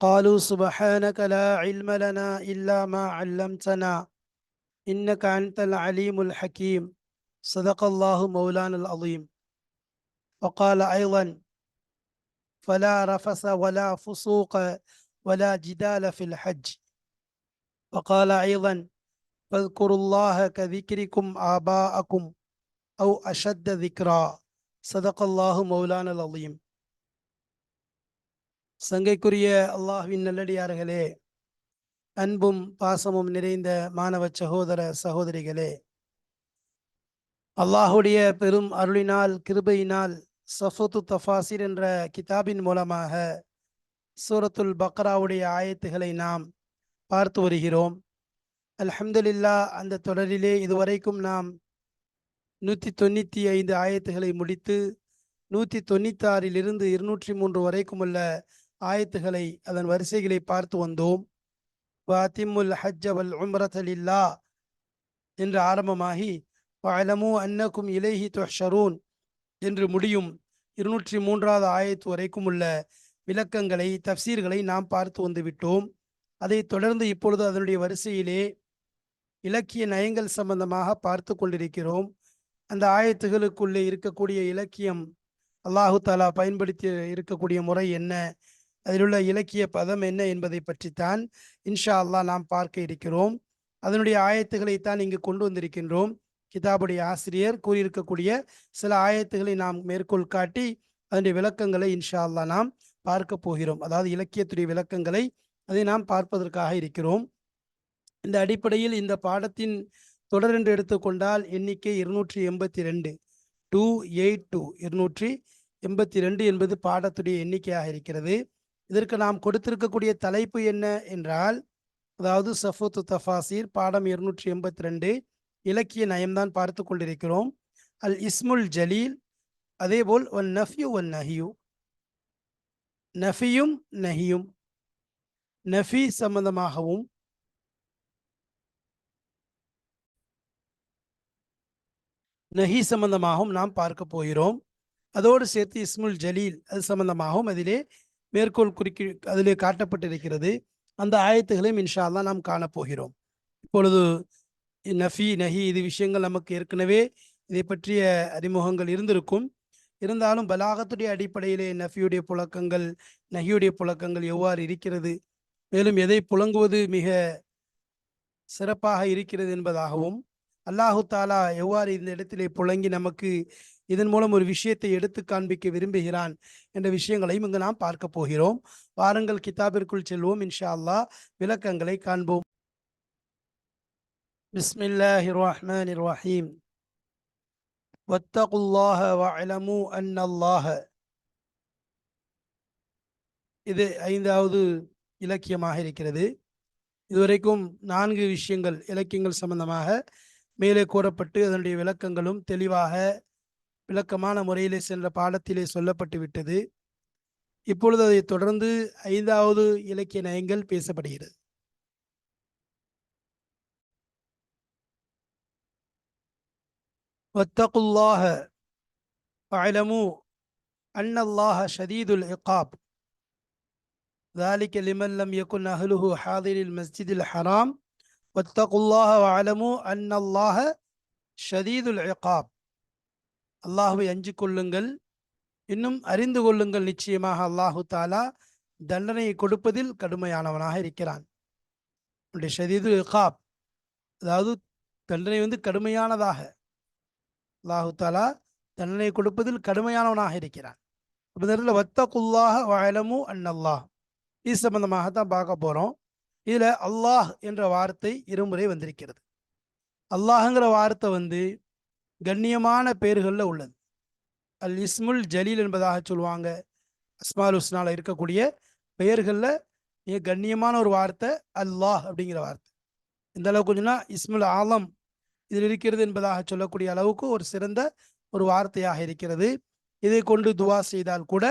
قالوا سبحانك لا علم لنا إلا ما علمتنا إنك أنت العليم الحكيم. صدق الله مولانا العظيم. وقال أيضا فلا رفث ولا فسوق ولا جدال في الحج. وقال أيضا فاذكروا الله كذكركم آباءكم أو أشد ذكرا. صدق الله مولانا العظيم. சங்கைக்குரிய அல்லாஹ்வின் நல்லடியார்களே அன்பும் பாசமும் நிறைந்த மாணவ சகோதர சகோதரிகளே அல்லாஹுடைய பெரும் அருளினால் கிருபையினால் சஃபத்து தஃபாசிர் என்ற கிதாபின் மூலமாக சூரத்துல் பக்ராவுடைய ஆயத்துகளை நாம் பார்த்து வருகிறோம். அல்ஹம்துலில்லா அந்த தொடரிலே இதுவரைக்கும் நாம் நூற்றி தொண்ணூற்றி ஐந்து ஆயத்துகளை முடித்து நூற்றி தொண்ணூத்தாறிலிருந்து இருநூற்றி மூன்று வரைக்கும் உள்ள ஆயத்துகளை அதன் வரிசைகளை பார்த்து வந்தோம். வாத்திமுல் ஹஜ் உம்ரதலில்லா என்று ஆரம்பமாகி வலமு அன்னக்கும் இலேஹி துஷரூன் என்று முடியும். இருநூற்றி மூன்றாவது ஆயத்து வரைக்கும் உள்ள விளக்கங்களை தப்சீர்களை நாம் பார்த்து வந்துவிட்டோம் அதைத் அதை தொடர்ந்து இப்பொழுது அதனுடைய வரிசையிலே இலக்கிய நயங்கள் சம்பந்தமாக பார்த்து கொண்டிருக்கிறோம். அந்த ஆயத்துகளுக்குள்ளே இருக்கக்கூடிய இலக்கியம் அல்லாஹு தாலா பயன்படுத்தி இருக்கக்கூடிய முறை என்ன? அதிலுள்ள இலக்கிய பதம் என்ன என்பதை பற்றித்தான் இன்ஷா அல்லா நாம் பார்க்க இருக்கிறோம். அதனுடைய ஆயத்துகளைத்தான் இங்கு கொண்டு வந்திருக்கின்றோம். கிதாபுடைய ஆசிரியர் கூறியிருக்கக்கூடிய சில ஆயத்துகளை நாம் மேற்கோள் காட்டி அதனுடைய விளக்கங்களை இன்ஷா அல்லாஹ் நாம் பார்க்க போகிறோம். அதாவது இலக்கியத்துடைய விளக்கங்களை அதை நாம் பார்ப்பதற்காக இருக்கிறோம். இந்த அடிப்படையில் இந்த பாடத்தின் தொடர் என்று எடுத்துக்கொண்டால் எண்ணிக்கை இருநூற்றி எண்பத்தி ரெண்டு டூ எயிட் டூ. இருநூற்றி எண்பத்தி ரெண்டு என்பது பாடத்துடைய எண்ணிக்கையாக இருக்கிறது. இதற்கு நாம் கொடுத்திருக்கக்கூடிய தலைப்பு என்ன என்றால் அதாவது சஃபூத்து தஃபாசீர் பாடம் இருநூற்றி எண்பத்தி ரெண்டு இலக்கிய நயம்தான் பார்த்து கொண்டிருக்கிறோம். அல் இஸ்முல் ஜலீல் அதேபோல் ஒன் நஃபியு ஒன் நஹியு. நஃபியும் நஹியும். நஃபி சம்பந்தமாகவும். நஹி சம்பந்தமாகவும் நாம் பார்க்க போகிறோம். அதோடு சேர்த்து இஸ்முல் ஜலீல் அது சம்பந்தமாகவும் அதிலே மேற்கோள் குறிக்கி அதிலே காட்டப்பட்டிருக்கிறது. அந்த ஆயத்துகளையும் இன்ஷா அல்லா நாம் காணப்போகிறோம். இப்பொழுது நஃபி நஹி இது விஷயங்கள் நமக்கு ஏற்கனவே இதை பற்றிய அறிமுகங்கள் இருந்திருக்கும். இருந்தாலும் பலாகத்துடைய அடிப்படையிலே நஃபியுடைய புழக்கங்கள் நஹியுடைய புழக்கங்கள் எவ்வாறு இருக்கிறது? மேலும் எதை புழங்குவது மிக சிறப்பாக இருக்கிறது என்பதாகவும் அல்லாஹு தாலா எவ்வாறு இந்த இடத்திலே புழங்கி நமக்கு இதன் மூலம் ஒரு விஷயத்தை எடுத்து காண்பிக்க விரும்புகிறான் என்ற விஷயங்களையும் இங்கு நாம் பார்க்க போகிறோம். வாருங்கள் கிதாபிற்குள் செல்வோம் இன்ஷா அல்லாஹ் விளக்கங்களை காண்போம். பிஸ்மில்லாஹி ரஹ்மான் ரஹீம் வத்தகுல்லாஹ வஅலமு அன்னல்லாஹ. இது ஐந்தாவது இலக்கியமாக இருக்கிறது. இதுவரைக்கும் நான்கு விஷயங்கள் இலக்கியங்கள் சம்பந்தமாக மேலே கூறப்பட்டு அதனுடைய விளக்கங்களும் தெளிவாக விளக்கமான முறையிலே சென்ற பாடத்திலே சொல்லப்பட்டு விட்டது இப்பொழுது அதை தொடர்ந்து ஐந்தாவது இலக்கிய நயங்கள் பேசப்படுகிறது வத்தகுல்லாஹ அலமு அன்னல்லாஹ ஷதீதுல் இகாப் ذلك لمن لم يكن أهله حاضر المسجد الحرام واتقوا الله واعلموا أن الله شديد العقاب அல்லாஹுவை அஞ்சு கொள்ளுங்கள். இன்னும் அறிந்து கொள்ளுங்கள் நிச்சயமாக அல்லாஹு தாலா தண்டனையை கொடுப்பதில் கடுமையானவனாக இருக்கிறான். உடைய ஷதீது இகாப் அதாவது தண்டனை வந்து கடுமையானதாக அல்லாஹு தாலா தண்டனை கொடுப்பதில் கடுமையானவனாக இருக்கிறான். அப்போ நேரத்தில் வத்தகுல்லாக வயலமு அன்னல்லாஹ் இது சம்பந்தமாக தான் பார்க்க போகிறோம் இதில் அல்லாஹ் என்ற வார்த்தை இருமுறை வந்திருக்கிறது. அல்லாஹுங்கிற வார்த்தை வந்து கண்ணியமான பேர்களில் உள்ளது. அல் இஸ்முல் ஜலீல் என்பதாக சொல்லுவாங்க. அஸ்மால் உஸ்னால இருக்கக்கூடிய பெயர்களில் மிக கண்ணியமான ஒரு வார்த்தை அல்லாஹ் அப்படிங்கிற வார்த்தை. இந்த அளவுக்கு கொஞ்சம்னா இஸ்முல் ஆலம் இதில் இருக்கிறது என்பதாக சொல்லக்கூடிய அளவுக்கு ஒரு சிறந்த ஒரு வார்த்தையாக இருக்கிறது. இதை கொண்டு துவா செய்தால் கூட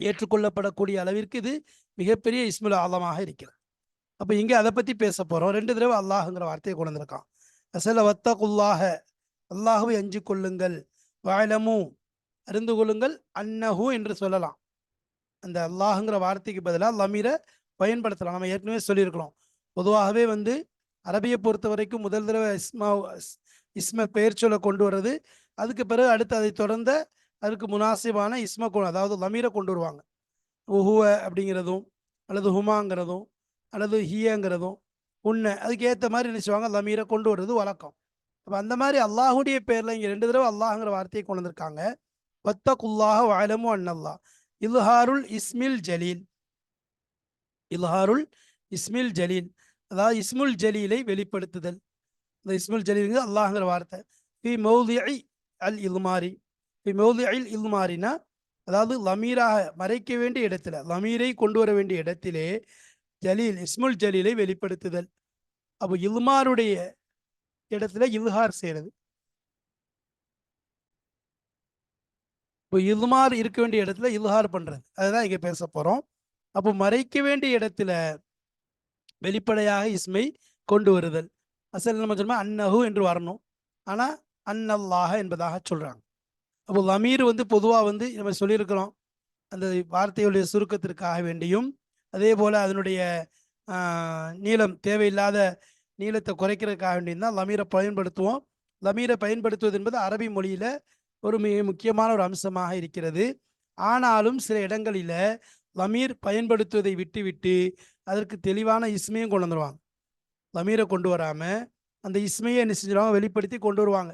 ஏற்றுக்கொள்ளப்படக்கூடிய அளவிற்கு இது மிகப்பெரிய இஸ்முல் ஆலமாக இருக்கிறது. அப்போ இங்கே அதை பற்றி பேச போகிறோம் ரெண்டு தடவை அல்லாஹுங்கிற வார்த்தையை கொண்டு வந்திருக்கான். அசல வத்தகுல்லாக அல்லாஹுவை அஞ்சு கொள்ளுங்கள் வாழமு அறிந்து கொள்ளுங்கள். அன்னஹு என்று சொல்லலாம். அந்த அல்லாஹுங்கிற வார்த்தைக்கு பதிலாக லமீரை பயன்படுத்தலாம். நம்ம ஏற்கனவே சொல்லியிருக்கிறோம். பொதுவாகவே வந்து அரபியை பொறுத்த வரைக்கும் முதல் தடவை இஸ்மா இஸ்ம பெயர் சொல்ல கொண்டு வர்றது. அதுக்கு பிறகு அடுத்து அதை தொடர்ந்த அதுக்கு முனாசிபான இஸ்ம அதாவது லமீரை கொண்டு வருவாங்க. உஹுவ அப்படிங்கிறதும் அல்லது ஹுமாங்கிறதும் அல்லது ஹியங்கிறதும் உன்னை அதுக்கு ஏற்ற மாதிரி நினைச்சுவாங்க லமீரை கொண்டு வர்றது வழக்கம். அப்போ அந்த மாதிரி அல்லாஹுடைய பேரில் இங்கே ரெண்டு தடவை அல்லாஹுங்கிற வார்த்தையை கொண்டு வந்திருக்காங்க. வத்தகுல்லாஹ வாழமு அன்னல்லா இல்ஹாருல் இஸ்மில் ஜலீல். இல்ஹாருல் இஸ்மில் ஜலீல். அதாவது இஸ்முல் ஜலீலை வெளிப்படுத்துதல். இந்த இஸ்முல் ஜலீலுங்கிறது அல்லாஹுங்கிற வார்த்தை. பி மௌதி அல் இல்மாரி. பி மௌதி அல் இல்மாரினா அதாவது லமீராக மறைக்க வேண்டிய இடத்துல லமீரை கொண்டு வர வேண்டிய இடத்திலே ஜலீல் இஸ்முல் ஜலீலை வெளிப்படுத்துதல். அப்போ இல்மாருடைய இடத்துல இல்ஹார் செய்யறது. இப்போ இல்மார் இருக்க வேண்டிய இடத்துல இல்ஹார் பண்றது. அதுதான் இங்க பேச போறோம். அப்போ மறைக்க வேண்டிய இடத்துல வெளிப்படையாக இஸ்மை கொண்டு வருதல். அசல் நம்ம சொன்னா அன்னஹு என்று வரணும். ஆனால் அன்னல்லாஹ என்பதாக சொல்றாங்க. அப்போ லமீர் வந்து பொதுவாக வந்து நம்ம சொல்லியிருக்கிறோம். அந்த வார்த்தையுடைய சுருக்கத்திற்காக வேண்டியும் அதே போல் அதனுடைய நீளம் தேவையில்லாத நீளத்தை குறைக்கிறதுக்காக வேண்டியும் தான் லமீரை பயன்படுத்துவோம். லமீரை பயன்படுத்துவது என்பது அரபி மொழியில் ஒரு மிக முக்கியமான ஒரு அம்சமாக இருக்கிறது. ஆனாலும் சில இடங்களில் லமீர் பயன்படுத்துவதை விட்டுவிட்டு அதற்கு தெளிவான இஸ்மையும் கொண்டு வந்துடுவாங்க லமீரை கொண்டு வராமல் அந்த இஸ்மையை என்ன செஞ்சிருவாங்க? வெளிப்படுத்தி கொண்டு வருவாங்க.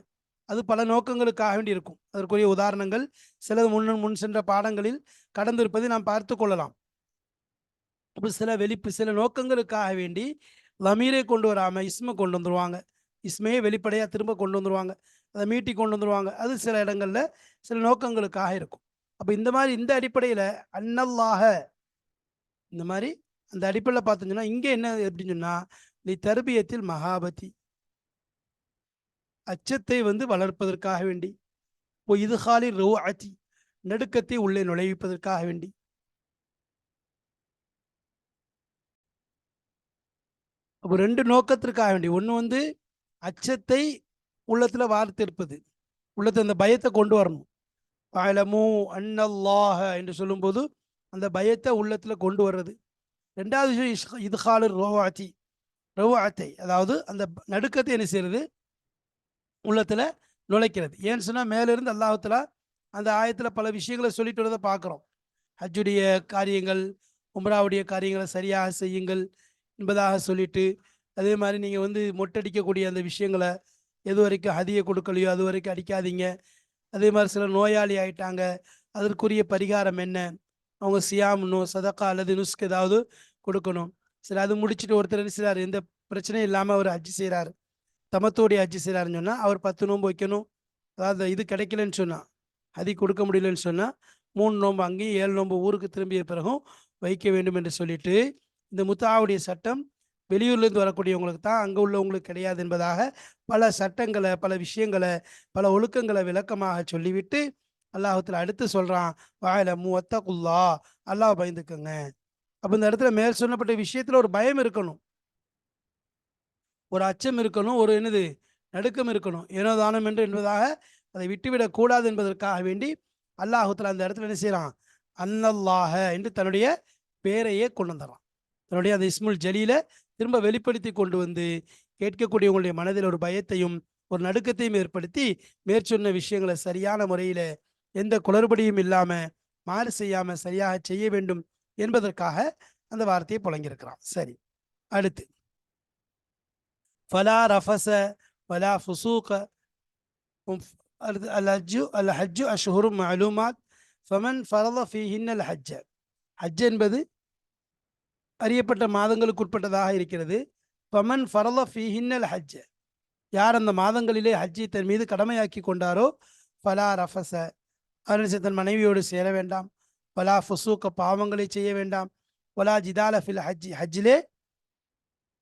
அது பல நோக்கங்களுக்காக வேண்டி இருக்கும். அதற்குரிய உதாரணங்கள் சிலது முன் முன் சென்ற பாடங்களில் கடந்திருப்பதை நாம் பார்த்து கொள்ளலாம். இப்போ சில வெளிப்பு சில நோக்கங்களுக்காக வேண்டி லமீரே கொண்டு வராமல் இஸ்மை கொண்டு வந்துருவாங்க. இஸ்மையை வெளிப்படையாக திரும்ப கொண்டு வந்துருவாங்க. அதை மீட்டி கொண்டு வந்துருவாங்க. அது சில இடங்களில் சில நோக்கங்களுக்காக இருக்கும். அப்போ இந்த மாதிரி இந்த அடிப்படையில் அன்னல்லாக இந்த மாதிரி அந்த அடிப்படையில் பார்த்தோம்னா இங்கே என்ன எப்படின்னு சொன்னால் நீ தர்பியத்தில் மகாபதி அச்சத்தை வந்து வளர்ப்பதற்காக வேண்டி. ஓ இதுகாலி ரோ அச்சி நடுக்கத்தை உள்ளே நுழைவிப்பதற்காக வேண்டி. அப்போ ரெண்டு நோக்கத்திற்காக வேண்டி ஒன்று வந்து அச்சத்தை உள்ளத்தில் வார்த்தெடுப்பது. உள்ளத்தை அந்த பயத்தை கொண்டு வரணும். அலமு அன்னல்லாஹ என்று சொல்லும்போது அந்த பயத்தை உள்ளத்தில் கொண்டு வர்றது. ரெண்டாவது விஷயம் இதுகாலு ரோவாத்தி ரோவாத்தை அதாவது அந்த நடுக்கத்தை என்ன செய்யறது? உள்ளத்தில் நுழைக்கிறது. ஏன்னு சொன்னால் மேலிருந்து அல்லாஹத்தில் அந்த ஆயத்தில் பல விஷயங்களை சொல்லிட்டு வரதை பார்க்குறோம். ஹஜ்ஜுடைய காரியங்கள் உம்ராவுடைய காரியங்களை சரியாக செய்யுங்கள். என்பதாக சொல்லிட்டு அதே மாதிரி நீங்கள் வந்து மொட்டடிக்கக்கூடிய அந்த விஷயங்களை எது வரைக்கும் ஹதியை கொடுக்கலையோ அது வரைக்கும் அடிக்காதீங்க. அதே மாதிரி சில நோயாளி ஆயிட்டாங்க அதற்குரிய பரிகாரம் என்ன? அவங்க சியாம்னோ சதக்கா அல்லது நுஸ்க் ஏதாவது கொடுக்கணும். சரி அது முடிச்சுட்டு ஒருத்தர் என்ன செய்கிறார் எந்த பிரச்சனையும் இல்லாமல் அவர் அஜி செய்கிறார் தமத்தோடைய அஜி செய்கிறாருன்னு சொன்னால் அவர் பத்து நோன்பு வைக்கணும். அதாவது இது கிடைக்கலன்னு சொன்னால் ஹதி கொடுக்க முடியலன்னு சொன்னால் மூணு நோன்பு அங்கேயும் ஏழு நோன்பு ஊருக்கு திரும்பிய பிறகும் வைக்க வேண்டும் என்று சொல்லிட்டு இந்த முத்தாவுடைய சட்டம் வெளியூர்லேருந்து வரக்கூடியவங்களுக்கு தான் அங்கே உள்ளவங்களுக்கு கிடையாது என்பதாக பல சட்டங்களை பல விஷயங்களை பல ஒழுக்கங்களை விளக்கமாக சொல்லிவிட்டு அல்லாஹத்தில் அடுத்து சொல்கிறான் வாயில மூவத்தகுல்லா அல்லாஹ் பயந்துக்குங்க. அப்போ இந்த இடத்துல மேல் சொன்னப்பட்ட விஷயத்தில் ஒரு பயம் இருக்கணும். ஒரு அச்சம் இருக்கணும் ஒரு என்னது நடுக்கம் இருக்கணும். ஏனோ தானம் என்று என்பதாக அதை விட்டுவிடக்கூடாது என்பதற்காக வேண்டி அல்லாஹுத்தில் அந்த இடத்துல என்ன செய்கிறான் அன்னல்லாஹ என்று தன்னுடைய பேரையே கொண்டு வந்துடுறான். தன்னுடைய அந்த இஸ்முல் ஜலியில திரும்ப வெளிப்படுத்தி கொண்டு வந்து கேட்கக்கூடியவங்களுடைய மனதில் ஒரு பயத்தையும் ஒரு நடுக்கத்தையும் ஏற்படுத்தி மேற்சொன்ன விஷயங்களை சரியான முறையில் எந்த குளறுபடியும் இல்லாமல் மாறு செய்யாமல் சரியாக செய்ய வேண்டும் என்பதற்காக அந்த வார்த்தையை புழங்கியிருக்கிறான் சரி அடுத்து. ஃபலா ரஃபச வலா ஃபுசூக. அல் அல் ஹஜ்ஜு அஷ்ஹுரும் அலுமாத் ஃபமன் ஃபரத ஃபீஹின் அல் ஹஜ்ஜ. ஹஜ் என்பது அறியப்பட்ட மாதங்களுக்கு உட்பட்டதாக இருக்கிறது பமன் ஃபரல ஃபீஹின்னல் ஹஜ்ஜ. யார் அந்த மாதங்களிலே ஹஜ்ஜி தன் மீது கடமையாக்கி கொண்டாரோ ஃபலா ரஃபச அவர்கள் தன் மனைவியோடு சேர வேண்டாம். பலா ஃபுசூக்க பாவங்களை செய்ய வேண்டாம். பலா ஜிதால ஃபில் ஹஜ்ஜி. ஹஜ்ஜிலே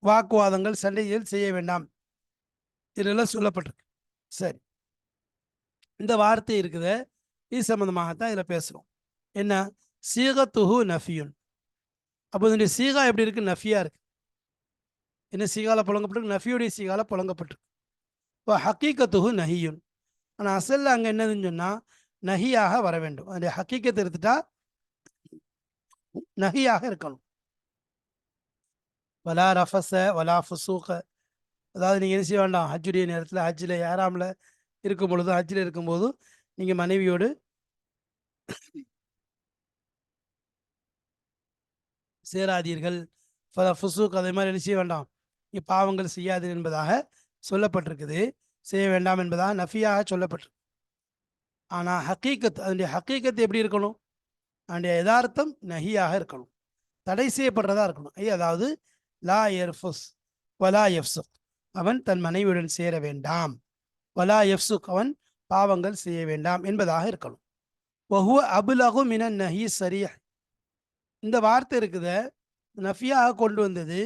வாக்குவாதங்கள் சண்டைகள் செய்ய வேண்டாம். இதெல்லாம் சொல்லப்பட்டிருக்கு. சரி. இந்த வார்த்தை இருக்குது. இது சம்பந்தமாகத்தான் இதில் பேசுகிறோம். என்ன? சீகத்துஹு நஃபியுன். அப்போ இதனுடைய சீகா எப்படி இருக்கு? நஃபியா இருக்கு. என்ன சீகால புழங்கப்பட்டிருக்கு? நஃபியுடைய சீகால புழங்கப்பட்டிருக்கு. இப்போ ஹக்கீக்கத்துகு நஹியுன். ஆனால் அசல்ல அங்கே என்னதுன்னு சொன்னால் நஹியாக வர வேண்டும். அதனுடைய ஹக்கீக்கத்தை எடுத்துட்டா நஹியாக இருக்கணும். வலா ரஃபஸ வலா ஃபுசூக. அதாவது நீங்கள் என்ன செய்ய வேண்டாம். ஹஜ்ஜுடைய நேரத்தில் ஹஜ்ஜில் ஏறாமில் இருக்கும் பொழுது ஹஜ்ஜில் இருக்கும்போது நீங்கள் மனைவியோடு சேராதீர்கள். ஃபல ஃபுசூக் அதே மாதிரி என்ன செய்ய வேண்டாம்? இங்கே பாவங்கள் செய்யாது என்பதாக சொல்லப்பட்டிருக்குது. செய்ய வேண்டாம் என்பதாக நஃபியாக சொல்லப்பட்டிருக்கு. ஆனால் ஹக்கீக்கத் அதனுடைய ஹக்கீக்கத் எப்படி இருக்கணும்? அதனுடைய யதார்த்தம் நஹியாக இருக்கணும். தடை செய்யப்படுறதா இருக்கணும். ஐயா அதாவது லா எர்ஃபுஸ் வலா எஃப்சுக் அவன் தன் மனைவியுடன் சேர வேண்டாம். வலா எஃப்சுக் அவன் பாவங்கள் செய்ய வேண்டாம் என்பதாக இருக்கணும். வஹுவ அபுலகு மின நஹி சரிய இந்த வார்த்தை இருக்குத நஃபியாக கொண்டு வந்தது.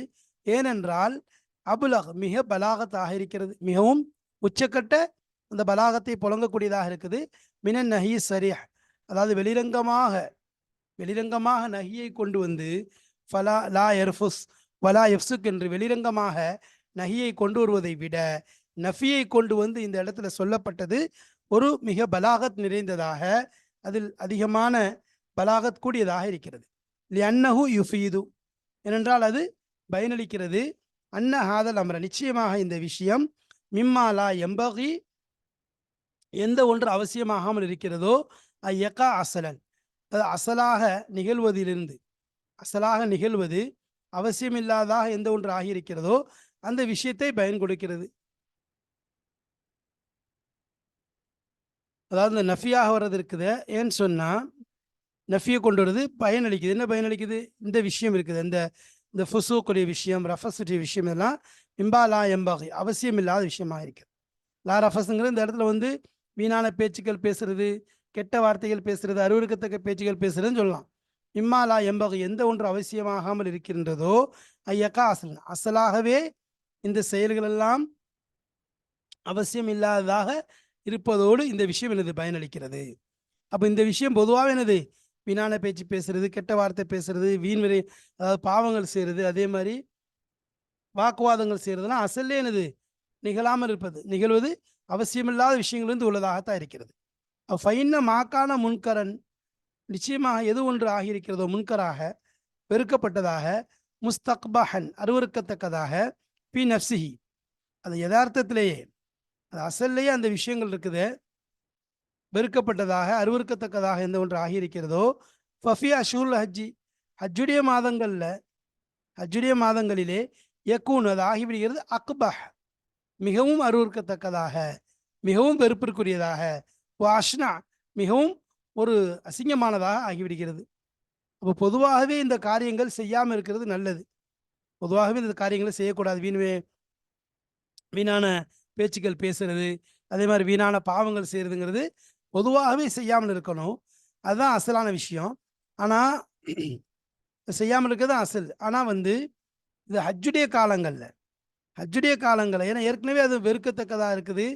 ஏனென்றால் அபுலக் மிக பலாகத்தாக இருக்கிறது. மிகவும் உச்சக்கட்ட அந்த பலாகத்தை புழங்கக்கூடியதாக இருக்குது. மினன் நஹி சரியா அதாவது வெளிரங்கமாக வெளிரங்கமாக நகியை கொண்டு வந்து ஃபலா லா எர்ஃபுஸ் வலா எஃப்சுக் என்று வெளிரங்கமாக நகியை கொண்டு வருவதை விட நஃபியை கொண்டு வந்து இந்த இடத்துல சொல்லப்பட்டது ஒரு மிக பலாகத் நிறைந்ததாக அதில் அதிகமான பலாகத் கூடியதாக இருக்கிறது. லியன்னஹு யுஃபீது. ஏனென்றால் அது பயனளிக்கிறது. அன்ன ஹாதல் அமர. நிச்சயமாக இந்த விஷயம் மிம்மாலா எம்பகி எந்த ஒன்று அவசியமாகாமல் இருக்கிறதோ ஐயக்கா அசலன். அது அசலாக நிகழ்வதிலிருந்து அசலாக நிகழ்வது அவசியமில்லாதாக எந்த ஒன்று ஆகியிருக்கிறதோ அந்த விஷயத்தை பயன் கொடுக்கிறது அதாவது இந்த நஃபியாக வர்றது இருக்குது ஏன்னு சொன்னால் நஃபியை கொண்டு வருது பயனளிக்குது. என்ன பயனளிக்குது? இந்த விஷயம் இருக்குது. இந்த இந்த ஃபுசூக்குடைய விஷயம் ரஃபஸுடைய விஷயம் இதெல்லாம் இம்பா லா எம்பாகை அவசியம் இல்லாத விஷயமாக இருக்குது லா ரஃபஸுங்கிற இந்த இடத்துல வந்து வீணான பேச்சுக்கள் பேசுறது கெட்ட வார்த்தைகள் பேசுறது அருவருக்கத்தக்க பேச்சுகள் பேசுறதுன்னு சொல்லலாம். இம்மா லா எம்பகை எந்த ஒன்று அவசியமாகாமல் இருக்கின்றதோ ஐயக்கா அசல். அசலாகவே இந்த செயல்கள் எல்லாம் அவசியம் இல்லாததாக இருப்பதோடு இந்த விஷயம் எனது பயனளிக்கிறது. அப்போ இந்த விஷயம் பொதுவாக எனது வீணான பேச்சு பேசுறது கெட்ட வார்த்தை பேசுறது வீண் விரை அதாவது பாவங்கள் செய்கிறது அதே மாதிரி வாக்குவாதங்கள் செய்யறதுலாம் அசல்லே எனது நிகழாமல் இருப்பது. நிகழ்வது அவசியமில்லாத விஷயங்களிலிருந்து உள்ளதாகத்தான் இருக்கிறது. ஃபைன்ன மாக்கான முன்கரன் நிச்சயமாக எது ஒன்று ஆகியிருக்கிறதோ முன்கராக வெறுக்கப்பட்டதாக முஸ்தக்பஹன் அருவறுக்கத்தக்கதாக பி நப்சிஹி அது யதார்த்தத்திலேயே. அது அசல்லையே அந்த விஷயங்கள் இருக்குது. வெறுக்கப்பட்டதாக அருவறுக்கத்தக்கதாக எந்த ஒன்று ஆகியிருக்கிறதோ ஃபஃபி அஷூல் ஹஜ்ஜி ஹஜ்ஜுடைய மாதங்களில் ஹஜ்ஜுடைய மாதங்களிலே யக்கூன் அது ஆகிவிடுகிறது அக்பஹ் மிகவும் அருவறுக்கத்தக்கதாக மிகவும் வெறுப்பிற்குரியதாக வாஷ்னா மிகவும் ஒரு அசிங்கமானதாக ஆகிவிடுகிறது. அப்போ பொதுவாகவே இந்த காரியங்கள் செய்யாமல் இருக்கிறது நல்லது. பொதுவாகவே இந்த காரியங்களை செய்யக்கூடாது. வீணவே வீணான பேச்சுக்கள் பேசுறது அதே மாதிரி வீணான பாவங்கள் செய்கிறதுங்கிறது பொதுவாகவே செய்யாமல் இருக்கணும். அதுதான் அசலான விஷயம். ஆனால் செய்யாமல் இருக்கிறது அசல். ஆனால் வந்து இது ஹஜ்ஜுடைய காலங்களில். ஹஜ்ஜுடைய காலங்களில். ஏன்னா ஏற்கனவே அது வெறுக்கத்தக்கதாக இருக்குது.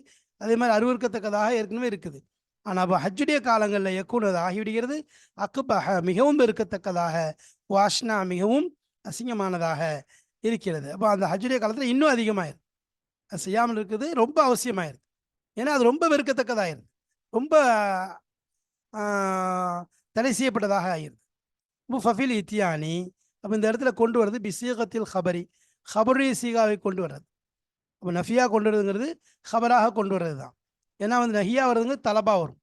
அதே மாதிரி அருவறுக்கத்தக்கதாக ஏற்கனவே இருக்குது. ஆனால் அப்போ ஹஜ்ஜுடைய காலங்களில் எக்குனது ஆகிவிடுகிறது. அக்குபஹ மிகவும் வெறுக்கத்தக்கதாக வாஷ்னா மிகவும் அசிங்கமானதாக இருக்கிறது. அப்போ அந்த ஹஜ்ஜுடைய காலத்தில் இன்னும் அதிகமாயிருது அது செய்யாமல் இருக்குது. ரொம்ப அவசியமாயிருது ஏன்னா அது ரொம்ப வெறுக்கத்தக்கதாயிருது ரொம்ப தடை செய்யப்பட்டதாக ஆகிருது இப்போ ஃபஃபில் இத்தியானி அப்போ இந்த இடத்துல கொண்டு வர்றது பிசீகத்தில் ஹபரி ஹபருடைய சீகாவை கொண்டு வர்றது. அப்போ நஃபியா கொண்டு வரதுங்கிறது ஹபராக கொண்டு வர்றது தான் ஏன்னா வந்து நஹியா வர்றதுங்க தலபா வரும்.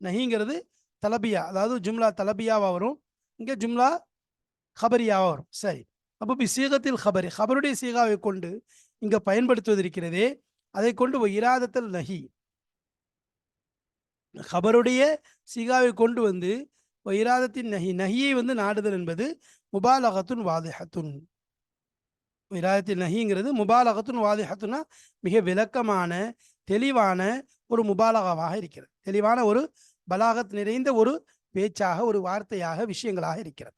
நஹிங்கிறது தலபியா அதாவது ஜும்லா தலபியாவாக வரும். இங்கே ஜும்லா ஹபரியாவாக வரும். சரி. அப்போ பி சீகத்தில் ஹபரி ஹபருடைய சீகாவை கொண்டு இங்கே பயன்படுத்துவது இருக்கிறதே அதை கொண்டு இராதத்தில் நஹி. ஹபருடைய சிகாவை கொண்டு வந்து இராதத்தின் நஹி நஹியை வந்து நாடுதல் என்பது முபாலகத்துன் வாதிஹத்துன். இராதத்தின் நஹிங்கிறது முபாலகத்துன் வாதிஹத்துனா மிக விளக்கமான தெளிவான ஒரு முபாலகவாக இருக்கிறது. தெளிவான ஒரு பலாகத் நிறைந்த ஒரு பேச்சாக ஒரு வார்த்தையாக விஷயங்களாக இருக்கிறது.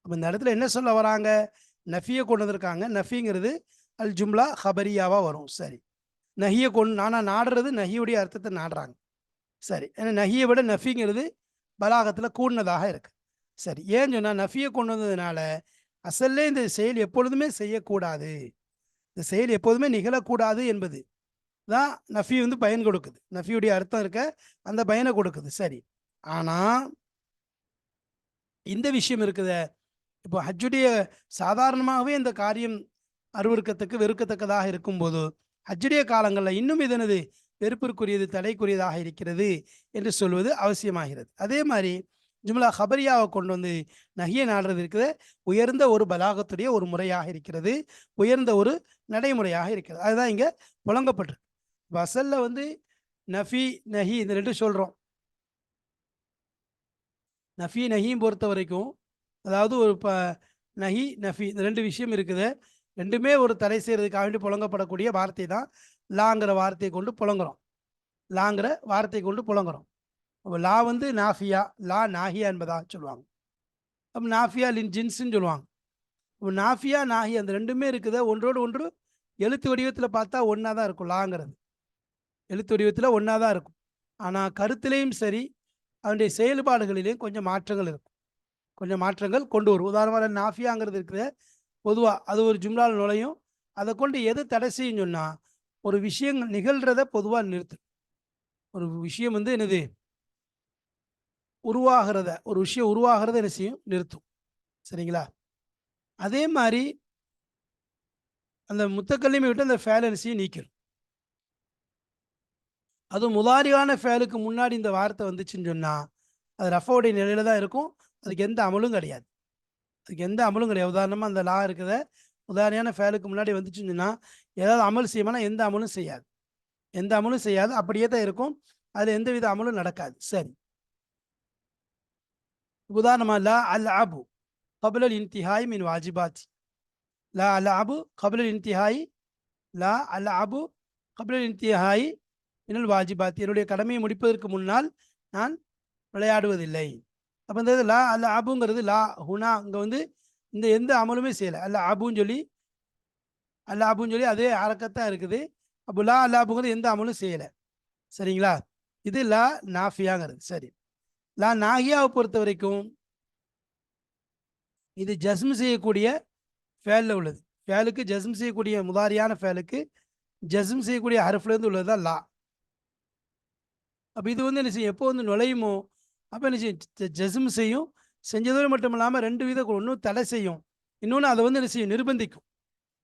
அப்போ இந்த இடத்துல என்ன சொல்ல வராங்க? நஃபியை கொண்டு வந்திருக்காங்க. நஃபிங்கிறது அல் ஜும்லா ஹபரியாவாக வரும். சரி. நஹியை கொண்டு நானா நாடுறது நஹியுடைய அர்த்தத்தை நாடுறாங்க. சரி. ஏன்னா நஹியை விட நஃபிங்கிறது பலாகத்தில் கூடினதாக இருக்கு. சரி. ஏன்னு சொன்னால் நஃபியை கொண்டு வந்ததுனால அசல்லே இந்த செயல் எப்பொழுதுமே செய்யக்கூடாது. இந்த செயல் எப்போதுமே நிகழக்கூடாது என்பது தான் நஃபி வந்து பயன் கொடுக்குது. நஃபியுடைய அர்த்தம் இருக்க அந்த பயனை கொடுக்குது. சரி. ஆனால் இந்த விஷயம் இருக்குது. இப்போ ஹஜ்ஜுடைய சாதாரணமாகவே இந்த காரியம் அருவருக்கத்தக்க வெறுக்கத்தக்கதாக இருக்கும்போது ஹஜ்ஜுடைய காலங்களில் இன்னும் இதனது வெறுப்பிற்குரியது தடைக்குரியதாக இருக்கிறது என்று சொல்வது அவசியமாகிறது. அதே மாதிரி ஜும்லா ஹபரியாவை கொண்டு வந்து நகிய நாடுறது இருக்கிற உயர்ந்த ஒரு பலாகத்துடைய ஒரு முறையாக இருக்கிறது. உயர்ந்த ஒரு நடைமுறையாக இருக்கிறது. அதுதான் இங்கே புழங்கப்பட்டிருக்கு. வசல்ல வந்து நஃபி நஹி இந்த ரெண்டு சொல்கிறோம் நஃபி நஹியும் பொறுத்த வரைக்கும் அதாவது ஒரு ப நஹி நஃபி இந்த ரெண்டு விஷயம் இருக்குது. ரெண்டுமே ஒரு தடை செய்கிறதுக்காக வேண்டி புழங்கப்படக்கூடிய வார்த்தை தான். லாங்கிற வார்த்தையை கொண்டு புலங்குறோம். லாங்கிற வார்த்தையை கொண்டு புலங்குறோம். அப்போ லா வந்து நாஃபியா லா நாஹியா என்பதாக சொல்லுவாங்க. அப்போ நாஃபியா லின் ஜின்ஸுன்னு சொல்லுவாங்க. இப்போ நாஃபியா நாஹி அந்த ரெண்டுமே இருக்குது? ஒன்றோடு ஒன்று எழுத்து வடிவத்தில் பார்த்தா ஒன்றா தான் இருக்கும் லாங்கிறது. எழுத்து வடிவத்தில் ஒன்றா தான் இருக்கும். ஆனால் கருத்துலேயும் சரி அதனுடைய செயல்பாடுகளிலேயும் கொஞ்சம் மாற்றங்கள் இருக்கும். கொஞ்சம் மாற்றங்கள் கொண்டு வரும். உதாரணமாக நாஃபியாங்கிறது இருக்குது பொதுவாக அது ஒரு ஜும்லால் நுழையும். அதை கொண்டு எது தடை செய்யும் சொன்னால் ஒரு விஷயம் நிகழ்கிறத பொதுவாக நிறுத்து. ஒரு விஷயம் வந்து என்னது? உருவாகிறத ஒரு விஷயம் உருவாகிறத என்ன செய்யும்? நிறுத்தும். சரிங்களா? அதே மாதிரி அந்த முத்தக்கல்லிமை விட்டு அந்த ஃபேல் என்ன செய்யும்? நீக்கிடும் அது முதாரியான ஃபேலுக்கு முன்னாடி இந்த வார்த்தை வந்துச்சுன்னு சொன்னால் அது ரஃபோடைய நிலையில தான் இருக்கும். அதுக்கு எந்த அமலும் கிடையாது. அதுக்கு எந்த அமலும் கிடையாது. உதாரணமாக அந்த லா இருக்கிறத உதாரணமான ஃபேலுக்கு முன்னாடி வந்துச்சுன்னு சொன்னால் ஏதாவது அமல் செய்யுமானா எந்த அமலும் செய்யாது. எந்த அமலும் செய்யாது. அப்படியே தான் இருக்கும். அதில் எந்த வித அமலும் நடக்காது. சரி. உதாரணமா லா அல் அபு கபுலல் இன்திஹாய் மின் வாஜிபாத். லா அல் அபு கபலல் இன்திஹாய் லா அல் அபு கபலல் இன்திஹாய் மினல் வாஜிபாத். என்னுடைய கடமையை முடிப்பதற்கு முன்னால் நான் விளையாடுவதில்லை. அப்போ இந்த லா அல்ல அபுங்கிறது லா ஹுனா இங்கே வந்து இந்த எந்த அமலுமே செய்யலை. அல்ல அபுன்னு சொல்லி அல்ல சொல்லி அதே அரக்கத்தான் இருக்குது. அப்போ லா அல்லாபுங்கிறது எந்த அமலும் செய்யலை. சரிங்களா? இது லா நாஃபியாங்கிறது. சரி. லா நாகியாவை பொறுத்த வரைக்கும் இது ஜஸ்ம் செய்யக்கூடிய ஃபேலில் உள்ளது. ஃபேலுக்கு ஜஸ்ம் செய்யக்கூடிய முதாரியான ஃபேலுக்கு ஜஸ்ம் செய்யக்கூடிய ஹரஃப்லேருந்து உள்ளது தான் லா. அப்போ இது வந்து என்ன செய்யும்? எப்போ வந்து நுழையுமோ அப்போ என்ன செய்யும்? ஜஸ்ம் செய்யும். செஞ்சதோடு மட்டும் இல்லாமல் ரெண்டு வித ஒன்றும் தடை செய்யும். இன்னொன்று அதை வந்து என்ன செய்யும்? நிர்பந்திக்கும்.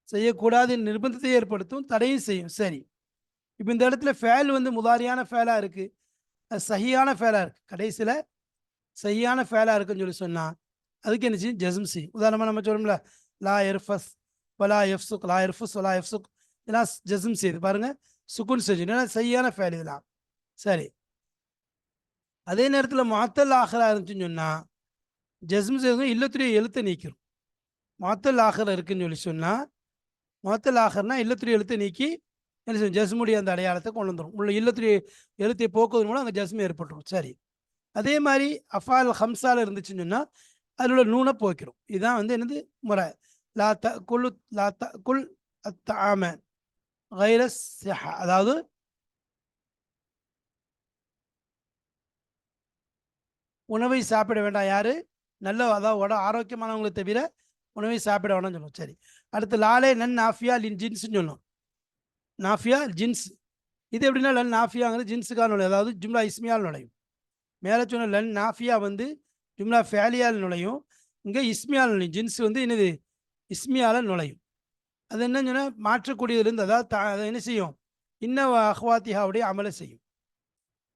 செய்யக்கூடாது நிர்பந்தத்தை ஏற்படுத்தும் தடையும் செய்யும். சரி. இப்போ இந்த இடத்துல ஃபேல் வந்து முதாரியான ஃபேலாக இருக்குது அது சஹியான ஃபேலாக இருக்குது கடைசியில் சஹியான ஃபேலாக இருக்குன்னு சொல்லி சொன்னால் அதுக்கு என்ன செய்யும்? ஜஸ்ம் செய்யும். உதாரணமாக நம்ம சொல்லும்ல லா எர்ஃபஸ் வலா எஃப்சுக் லா எர்ஃபுஸ் வலா எஃப்சுக். இதெல்லாம் ஜஸ்ம் செய்யுது. பாருங்கள் சுக்குன் செஞ்சு ஏன்னா சரியான ஃபேல் இதெல்லாம். சரி. அதே நேரத்தில் மாத்தல் ஆகரா இருந்துச்சுன்னு சொன்னால் ஜஸ்ம் செய்வது இல்லத்துடைய எழுத்தை நீக்கிறோம் மாத்தல் ஆகரா இருக்குன்னு சொல்லி சொன்னால் மாத்தல் ஆகர்னா இல்லத்துடைய எழுத்தை நீக்கி என்ன செய்யும்? ஜஸ்முடைய அந்த அடையாளத்தை கொண்டு வந்துடும் உள்ள இல்லத்துடைய எழுத்தை போக்குவதன் மூலம் அங்கே ஜஸ்மு ஏற்பட்டுரும். சரி. அதே மாதிரி அஃபால் ஹம்சால் இருந்துச்சுன்னு சொன்னால் அதில் உள்ள நூனை போக்கிறோம் இதுதான் வந்து என்னது? முறை. லா த குல் லா த குல் அத்த ஆம கைரஸ் அதாவது உணவை சாப்பிட வேண்டாம். யாரு? நல்ல அதாவது உட ஆரோக்கியமானவங்களை தவிர உணவை சாப்பிட வேணாம்னு சொல்லுவோம். சரி. அடுத்து லாலே நன் நாஃபியா லின் ஜின்ஸ்னு சொல்லும். நாஃபியா ஜின்ஸ். இது எப்படின்னா லன் நாஃபியாங்கிறது ஜின்ஸுக்காக நுழையும். அதாவது ஜும்லா இஸ்மியால் நுழையும். மேலே சொன்ன லன் நாஃபியா வந்து ஜும்லா ஃபேலியால் நுழையும். இங்கே இஸ்மியால் நுழையும். ஜின்ஸ் வந்து என்னது? இஸ்மியால நுழையும். அது என்ன சொன்னால் மாற்றக்கூடியதுலேருந்து அதாவது தா அதை என்ன செய்யும்? இன்ன அஹ்வாத்திஹாவுடைய அமலை செய்யும்.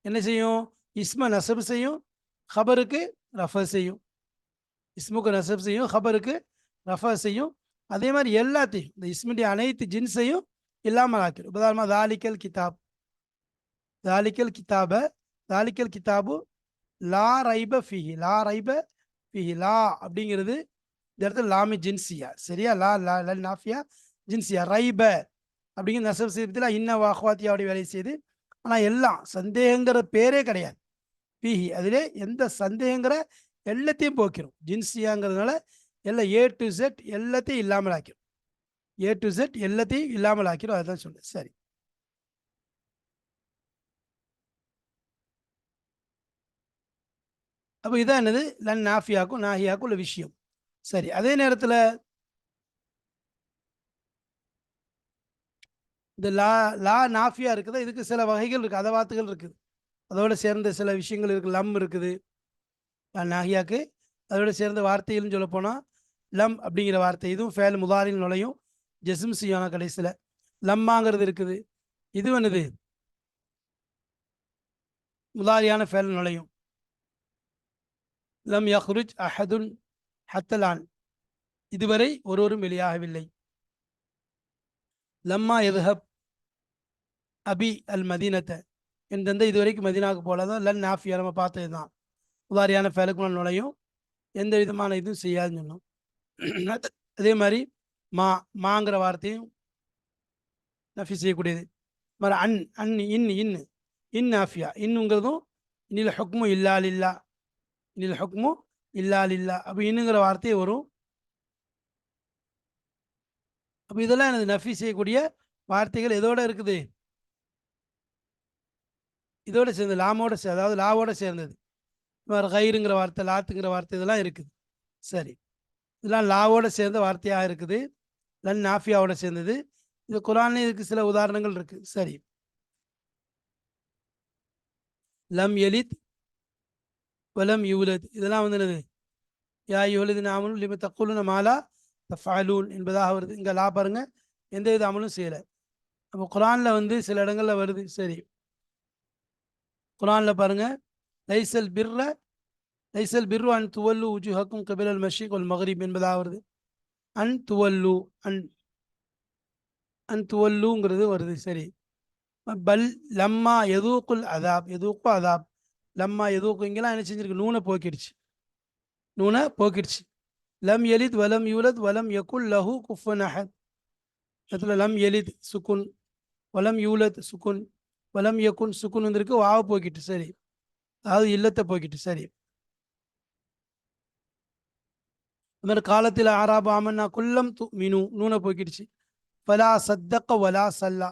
என்ன செய்யும்? இஸ்ம நசபு செய்யும். ஹபருக்கு ரஃப செய்யும். இஸ்முக்கு நசப் செய்யும். ஹபருக்கு ரஃபா செய்யும். அதே மாதிரி எல்லாத்தையும் இந்த இஸ்முடைய அனைத்து ஜின்ஸையும் இல்லாமல் ஆக்கிடும். உதாரணமாக தாலிக்கல் கிதாப் தாலிக்கல் கிதாப தாலிக்கல் கிதாபு லா ரைப ஃபிஹி லா ரைப ஃபிஹி லா அப்படிங்கிறது இந்த இடத்துல லாமி ஜின்சியா சரியா? லா லா லல் நாஃபியா ஜின்சியா ரைப அப்படிங்கிற நெசவு செய்யறதுல இன்ன வாஹ்வாத்தியாவுடைய வேலை செய்து ஆனால் எல்லாம் சந்தேகங்கிற பேரே கிடையாது. பிஹி அதிலே எந்த சந்தேகங்கிற எல்லாத்தையும் போக்கிறோம் ஜின்சியாங்கிறதுனால எல்லாம் ஏ டு செட் எல்லாத்தையும் இல்லாமல் ஆக்கிடும் ஏ டு செட் எல்லாத்தையும் இல்லாமல் ஆக்கிடும் அதுதான் சொல்றேன். சரி. அப்போ இதான் என்னது? லன் நாஃபியாக்கும் நாஹியாக்கும் உள்ள விஷயம். சரி அதே நேரத்தில் இந்த லா லா நாஃபியா இருக்குது. இதுக்கு சில வகைகள் இருக்குது அதவாத்துகள் இருக்குது. அதோட சேர்ந்த சில விஷயங்கள் இருக்குது. லம் இருக்குது. நாகியாக்கு நாஹியாக்கு அதோட சேர்ந்த வார்த்தைகள்னு சொல்ல போனால் லம் அப்படிங்கிற வார்த்தை இதுவும் ஃபேல் முதாரில் நுழையும். ஜெசும் சியான கடைசியில். லம்மாங்கிறது இருக்குது. இது என்னது? முதாரியான ஃபேல் நுழையும். லம் யஹ்ருஜ் அஹதுன் ஹத்தலான். இதுவரை ஒருவரும் வெளியாகவில்லை. லம்மா எதுஹப் அபி அல் மதீனத்தை. எந்தெந்த இதுவரைக்கும் மதீனாவுக்கு போலதான் லன் ஆஃபியா நம்ம பார்த்தது தான் உதாரியான ஃபேலுக்குள்ள நுழையும். எந்த விதமான இதுவும் செய்யாதுன்னு சொன்னோம். அதே மாதிரி மா மாங்கிற வார்த்தையும் நஃபி செய்யக்கூடியது. மாதிரி அன் அன் இன் இன் இன் ஆஃபியா இன்னுங்கிறதும் இன்னில் ஹொக்மு இல்லால் இல்லா இன்னில் ஹொக்மு இல்லால் இல்லா அப்போ இன்னுங்கிற வார்த்தை வரும். அப்போ இதெல்லாம் எனது நஃபி செய்யக்கூடிய வார்த்தைகள் எதோட இருக்குது? இதோட சேர்ந்து லாமோட சே அதாவது லாவோட சேர்ந்தது. வேறு கயிறுங்கிற வார்த்தை லாத்துங்கிற வார்த்தை இதெல்லாம் இருக்குது. சரி. இதெல்லாம் லாவோட சேர்ந்த வார்த்தையாக இருக்குது. லன் நாஃபியாவோட சேர்ந்தது. இது குரான்லேயும் இதுக்கு சில உதாரணங்கள் இருக்குது சரி. லம் எலித் வலம் யூலத் இதெல்லாம் வந்து என்னது? யா யுவலது நாமலும் லிம தக்குலுன மாலா தஃபாலூன் என்பதாக வருது. இங்கே லா பாருங்க. எந்த வித அமலும் செய்யலை. அப்போ குரானில் வந்து சில இடங்களில் வருது. சரி. குரானில் பாருங்க. லைசல் பிர்ர லைசல் பிர்ரு அன் துவல்லு உஜுஹக்கும் கபிலல் மஷீக் ஒல் மகரீப் என்பதாக வருது அன் துவல்லு அன் அன் துவல்லுங்கிறது வருது சரி பல் லம்மா எதூக்குல் அதாப் எதூக்கு அதாப் லம்மா எதூக்கு இங்கெல்லாம் என்ன செஞ்சிருக்கு நூனை போக்கிடுச்சு நூனை போக்கிடுச்சு லம் எலித் வலம் யூலத் வலம் யகுல் லஹு குஃபன் அஹத் இடத்துல லம் எலித் சுக்குன் வலம் யூலத் சுக்குன் வலம் யக்குன் சுக்குன் வந்திருக்கு வாவை போக்கிட்டு சரி அதாவது இல்லத்தை போக்கிட்டு சரி இந்த மாதிரி காலத்தில் ஆராப ஆமன்னா குல்லம் து மினு நூனை போக்கிடுச்சு ஃபலா சத்தக்க வலா சல்லா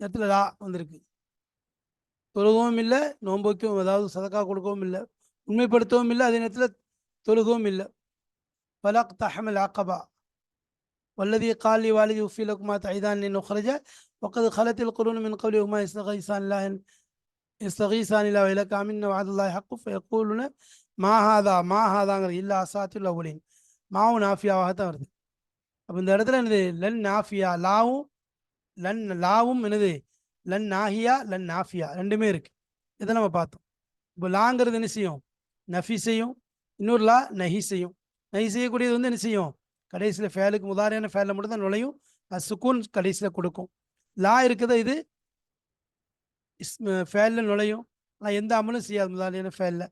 இடத்துல லா வந்திருக்கு தொழுகவும் இல்லை நோன்போக்கவும் அதாவது சதக்கா கொடுக்கவும் இல்லை உண்மைப்படுத்தவும் இல்லை அதே நேரத்தில் தொழுகவும் இல்லை பலக் தஹமல் ஆக்கபா والذي قال لوالدي وفي لكما تعيدان لنخرج وقد خلت القرون من قبلهما يستغيثان الله يستغيثان الله إلى كامن وعد الله حق فيقولون ما هذا ما هذا إلا أساطير الأولين மாவும் நாஃபியாவாக தான் வருது. அப்போ இந்த இடத்துல என்னது? லன் நாஃபியா லாவும் லன் லாவும் என்னது? லன் நாஹியா லன் நாஃபியா ரெண்டுமே இருக்கு. இதை நம்ம பார்த்தோம். இப்போ லாங்கிறது என்ன செய்யும்? நஃபி செய்யும். இன்னொரு லா நஹி செய்யும். நஹி செய்யக்கூடியது வந்து என்ன செய்யும்? கடைசியில் ஃபேலுக்கு முதாரியான ஃபேலில் மட்டும் தான் நுழையும். அது சுக்கூன் கடைசியில் கொடுக்கும். லா இருக்குதா இது? இஸ் ஃபேலில் நுழையும். ஆனால் எந்த அமலும் செய்யாது முதாரியான ஃபேலில்.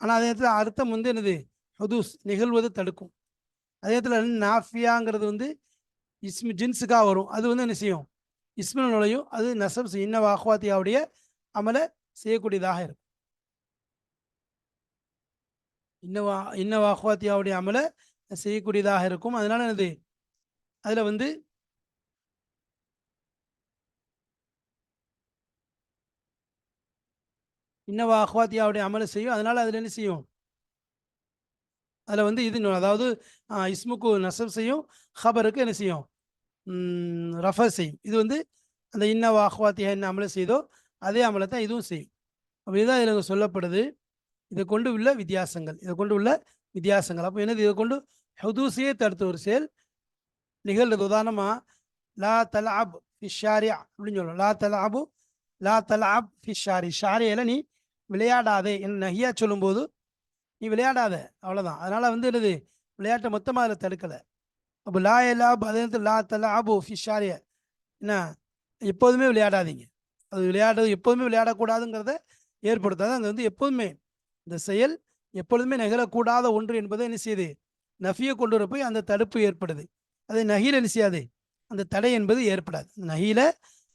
ஆனால் அதே இடத்துல அர்த்தம் வந்து என்னது? ஹதூஸ் நிகழ்வது தடுக்கும். அதே இடத்துல நாஃபியாங்கிறது வந்து இஸ்மி ஜின்ஸுக்காக வரும். அது வந்து என்ன செய்யும்? இஸ்மில் நுழையும். அது நசப் செய்யும் இன்ன வாஹ்வாத்தியாவுடைய அமலை செய்யக்கூடியதாக இருக்கும். இன்னவா இன்ன வாஹ்வாத்தியாவுடைய அமலை செய்யக்கூடியதாக இருக்கும். அதனால என்னது? அதில் வந்து இன்னவா அஹ்வாத்தியாவுடைய அமலை செய்யும். அதனால அதில் என்ன செய்யும்? அதில் வந்து இது அதாவது இஸ்முக்கு நசப் செய்யும் ஹபருக்கு என்ன செய்யும்? ரஃபர் செய்யும். இது வந்து அந்த இன்ன வாஹ்வாத்தியா என்ன அமலை செய்தோ அதே அமலை தான் இதுவும் செய்யும். அப்படி தான் இதில் சொல்லப்படுது. இதை கொண்டு உள்ள வித்தியாசங்கள். இதை கொண்டு உள்ள வித்தியாசங்கள். அப்போ என்னது? இதை கொண்டு ஹதூசியை தடுத்த ஒரு செயல். நிகழ்றது உதாரணமாக லா தலாப் ஃபிஷாரியா அப்படின்னு சொல்லணும் லா தலாபு லா தலாப் ஃபிஷாரி ஷாரியில் நீ விளையாடாதே என் நகியா சொல்லும்போது நீ விளையாடாத. அவ்வளோதான் அதனால் வந்து என்னது? விளையாட்டை மொத்தமாக அதில் தடுக்கலை. அப்போ லா எல்லா அதே லா தலா தலாபு ஃபிஷாரிய என்ன? எப்போதுமே விளையாடாதீங்க. அது விளையாடுறது எப்போதுமே விளையாடக்கூடாதுங்கிறத ஏற்படுத்தாது. அது வந்து எப்போதுமே இந்த செயல் எப்பொழுதுமே நிகழக்கூடாத ஒன்று என்பதை என்ன செய்யுது? நஃபியை கொண்டு வர போய் அந்த தடுப்பு ஏற்படுது. அதை நகையில் என்ன செய்யாது? அந்த தடை என்பது ஏற்படாது. நகையில்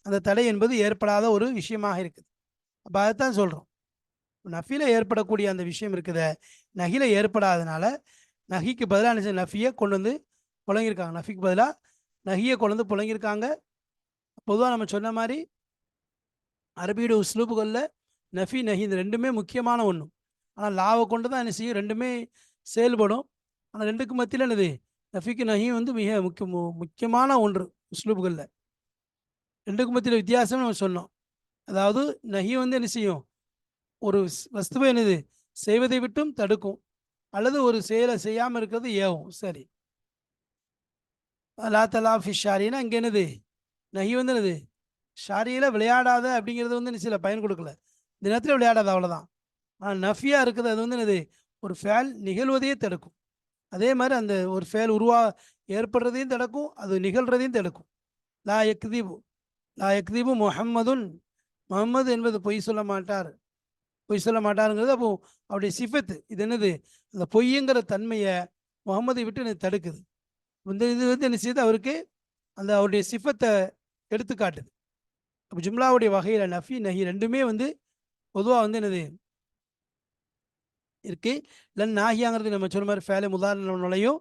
அந்த தடை என்பது ஏற்படாத ஒரு விஷயமாக இருக்குது. அப்போ அதைத்தான் சொல்கிறோம் நஃபில ஏற்படக்கூடிய அந்த விஷயம் இருக்குத நகில ஏற்படாதனால நஹிக்கு பதிலாக என்ன நஃபியை கொண்டு வந்து புழங்கியிருக்காங்க நஃபிக்கு பதிலாக நகியை கொண்டு வந்து புழங்கியிருக்காங்க பொதுவாக நம்ம சொன்ன மாதிரி அரபியோட ஸ்லூப்புகளில் நஃபி நஹி இந்த ரெண்டுமே முக்கியமான ஒன்று ஆனால் லாவை கொண்டு தான் என்ன செய்யும்? ரெண்டுமே செயல்படும். ஆனால் ரெண்டுக்கு மத்தியில் என்னது? நஃபிக்கு நஹி வந்து மிக முக்கிய மு- முக்கியமான ஒன்று உஸ்லூபுகளில். ரெண்டுக்கு மத்தியில் வித்தியாசம் நம்ம சொன்னோம். அதாவது நஹி வந்து என்ன செய்யும்? ஒரு ஸ்- வஸ்துவை என்னது? செய்வதை விட்டும் தடுக்கும். அல்லது ஒரு செயலை செய்யாமல் இருக்கிறது ஏவும். சரி. லா தலா ஷாரின்னா இங்கே என்னது? நஹி வந்து என்னது? ஷாரியில் விளையாடாத அப்படிங்கிறது வந்து சில பயன் கொடுக்கல. தினத்தில் விளையாடாத அவ்வளோதான் ஆனால் நஃபியாக இருக்குது அது வந்து என்னது? ஒரு ஃபேல் நிகழ்வதையே தடுக்கும். அதே மாதிரி அந்த ஒரு ஃபேல் உருவா ஏற்படுறதையும் தடுக்கும் அது நிகழ்கிறதையும் தடுக்கும். லா எக்தீபு லா எக்தீபு முஹம்மதுன். முகம்மது என்பது பொய் சொல்ல மாட்டார். பொய் சொல்ல மாட்டாருங்கிறது அப்போ அவருடைய சிஃபத்து இது என்னது? அந்த பொய்யுங்கிற தன்மையை முகமதை விட்டு எனக்கு தடுக்குது. இந்த இது வந்து என்ன செய்யுது அவருக்கு அந்த அவருடைய சிஃபத்தை எடுத்து காட்டுது அப்போ ஜும்லாவுடைய வகையில் நஃபி நஹி ரெண்டுமே வந்து பொதுவாக வந்து என்னது? இருக்கு. லன் நாஹியாங்கிறது நம்ம சொன்ன மாதிரி ஃபேலை முதாரில் நுழையும்.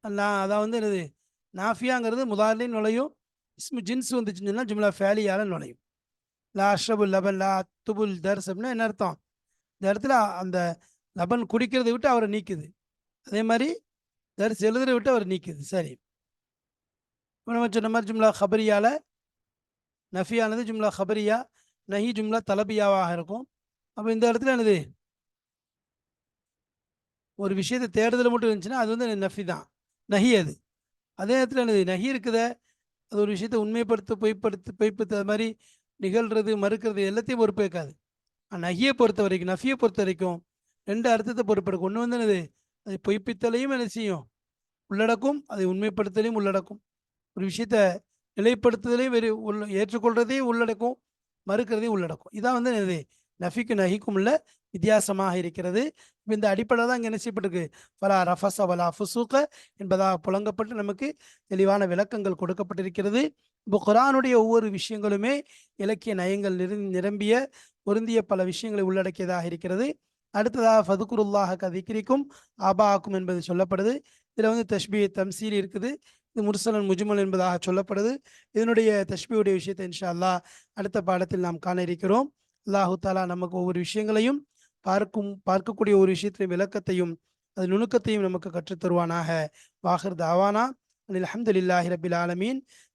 நான் அதான் வந்து என்னது? நாஃபியாங்கிறது முதாரிலையும் நுழையும். இஸ்மு ஜின்ஸ் வந்துச்சுன்னு ஜிம்லா ஜும்லா நுழையும். லா அஷ்ரபுல் லபன் லா துபுல் தர்ஸ் அப்படின்னா என்ன அர்த்தம்? இந்த இடத்துல அந்த லபன் குடிக்கிறதை விட்டு அவரை நீக்குது. அதே மாதிரி தர்ஸ் எழுதுறதை விட்டு அவர் நீக்குது. சரி. இப்போ நம்ம சொன்ன மாதிரி ஜும்லா ஹபரியால நஃபியானது ஜும்லா ஹபரியா நஹி ஜும்லா தலபியாவாக இருக்கும். அப்போ இந்த இடத்துல என்னது? ஒரு விஷயத்தை தேடுதல் மட்டும் இருந்துச்சுன்னா அது வந்து நஃபி தான். நஹி அது. அதே நேரத்தில் என்னது? நஹி இருக்குதே. அது ஒரு விஷயத்தை உண்மைப்படுத்த பொய்ப்படுத்து பொய்ப்படுத்த அது மாதிரி நிகழ்றது மறுக்கிறது எல்லாத்தையும் பொறுப்பேற்காது. ஆனால் நஹியை பொறுத்த வரைக்கும் நஃபியை பொறுத்த வரைக்கும் ரெண்டு அர்த்தத்தை பொறுப்பெடுக்கும். ஒன்று வந்து என்னது? அது பொய்ப்பித்தலையும் என்ன செய்யும்? உள்ளடக்கும். அதை உண்மைப்படுத்தலையும் உள்ளடக்கும். ஒரு விஷயத்த நிலைப்படுத்துதலையும் வெறி உள்ள ஏற்றுக்கொள்றதையும் உள்ளடக்கும் மறுக்கிறதையும் உள்ளடக்கும். இதான் வந்து என்னது? நஃபிக்கு நகிக்கும் உள்ள வித்தியாசமாக இருக்கிறது. இப்போ இந்த அடிப்படையில் தான் இங்கே என்ன செய்யப்பட்டிருக்கு? ஃபலா ரஃபஸ வலா ஃபுசூக்க என்பதாக புழங்கப்பட்டு நமக்கு தெளிவான விளக்கங்கள் கொடுக்கப்பட்டிருக்கிறது. இப்போ குரானுடைய ஒவ்வொரு விஷயங்களுமே இலக்கிய நயங்கள் நிறு நிரம்பிய பொருந்திய பல விஷயங்களை உள்ளடக்கியதாக இருக்கிறது. அடுத்ததாக ஃபதுக்குருல்லாக கதிக்கிரிக்கும் ஆபாக்கும் என்பது சொல்லப்படுது. இதில் வந்து தஷ்பி தம்சீல் இருக்குது. இது முர்சலன் முஜ்மல் என்பதாக சொல்லப்படுது. இதனுடைய தஷ்பியுடைய விஷயத்தை இன்ஷா அல்லாஹ் அடுத்த பாடத்தில் நாம் காண இருக்கிறோம். அல்லாஹு தாலா நமக்கு ஒவ்வொரு விஷயங்களையும் பார்க்கும் பார்க்கக்கூடிய ஒரு விஷயத்தின் விளக்கத்தையும் அது நுணுக்கத்தையும் நமக்கு கற்றுத் தருவானாக தாவானா. அனில் அஹமதுல்லாஹி ரபில் ஆலமீன்.